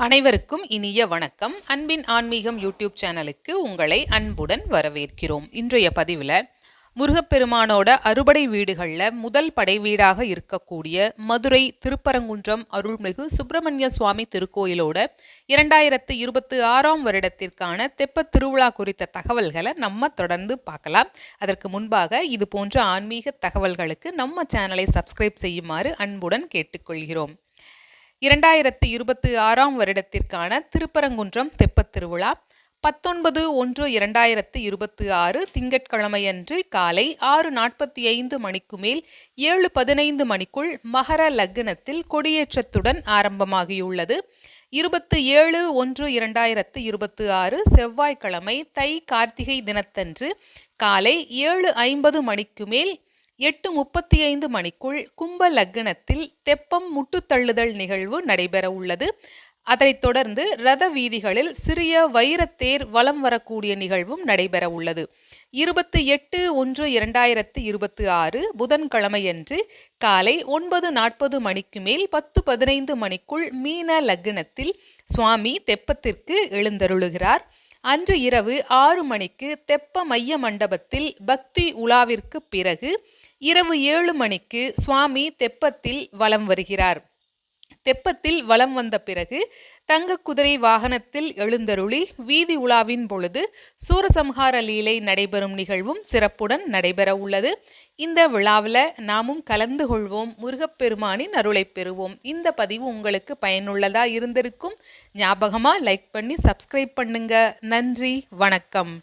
அனைவருக்கும் இனிய வணக்கம். அன்பின் ஆன்மீகம் யூடியூப் சேனலுக்கு உங்களை அன்புடன் வரவேற்கிறோம். இன்றைய பதிவில் முருகப்பெருமானோட அறுபடை வீடுகளில் முதல் படை வீடாக இருக்கக்கூடிய மதுரை திருப்பரங்குன்றம் அருள்மிகு சுப்பிரமணிய சுவாமி திருக்கோயிலோட இரண்டாயிரத்து இருபத்தி ஆறாம் வருடத்திற்கான தெப்பத் திருவிழா குறித்த தகவல்களை நம்ம தொடர்ந்து பார்க்கலாம். அதற்கு முன்பாக இது போன்ற ஆன்மீக தகவல்களுக்கு நம்ம சேனலை சப்ஸ்கிரைப் செய்யுமாறு அன்புடன் கேட்டுக்கொள்கிறோம். இரண்டாயிரத்து இருபத்தி ஆறாம் வருடத்திற்கான திருப்பரங்குன்றம் தெப்பத் திருவிழா. பத்தொன்பது ஒன்று இரண்டாயிரத்து இருபத்தி ஆறு திங்கட்கிழமையன்று காலை ஆறு நாற்பத்தி ஐந்து மணிக்கு மேல் ஏழு பதினைந்து மணிக்குள் மகர லக்னத்தில் கொடியேற்றத்துடன் ஆரம்பமாகியுள்ளது. இருபத்தி ஏழு ஒன்று இரண்டாயிரத்து இருபத்தி ஆறு செவ்வாய்க்கிழமை தை கார்த்திகை தினத்தன்று காலை ஏழு ஐம்பது மணிக்கு மேல் எட்டு முப்பத்தி ஐந்து மணிக்குள் கும்ப லக்னத்தில் தெப்பம் முட்டுத்தள்ளுதல் நிகழ்வு நடைபெற உள்ளது. அதைத் தொடர்ந்து ரத வீதிகளில் சிறிய வைரத்தேர் வலம் வரக்கூடிய நிகழ்வும் நடைபெற உள்ளது. இருபத்தி எட்டு ஒன்று இரண்டாயிரத்து இருபத்தி ஆறு புதன்கிழமையன்று காலை ஒன்பது நாற்பது மணிக்கு மேல் பத்து பதினைந்து மணிக்குள் மீன லக்னத்தில் சுவாமி தெப்பத்திற்கு எழுந்தருளுகிறார். அன்று இரவு ஆறு மணிக்கு தெப்ப மைய மண்டபத்தில் பக்தி உலாவிற்கு பிறகு இரவு ஏழு மணிக்கு சுவாமி தெப்பத்தில் வலம் வருகிறார். தெப்பத்தில் வலம் வந்த பிறகு தங்க குதிரை வாகனத்தில் எழுந்தருளி வீதி உலாவின் பொழுது சூரசம்ஹார லீலை நடைபெறும் நிகழ்வும் சிறப்புடன் நடைபெற உள்ளது. இந்த விழாவில் நாமும் கலந்து கொள்வோம். முருகப்பெருமானின் அருளை பெறுவோம். இந்த பதிவு உங்களுக்கு பயனுள்ளதாக இருந்திருக்கும். ஞாபகமாக லைக் பண்ணி சப்ஸ்கிரைப் பண்ணுங்க. நன்றி. வணக்கம்.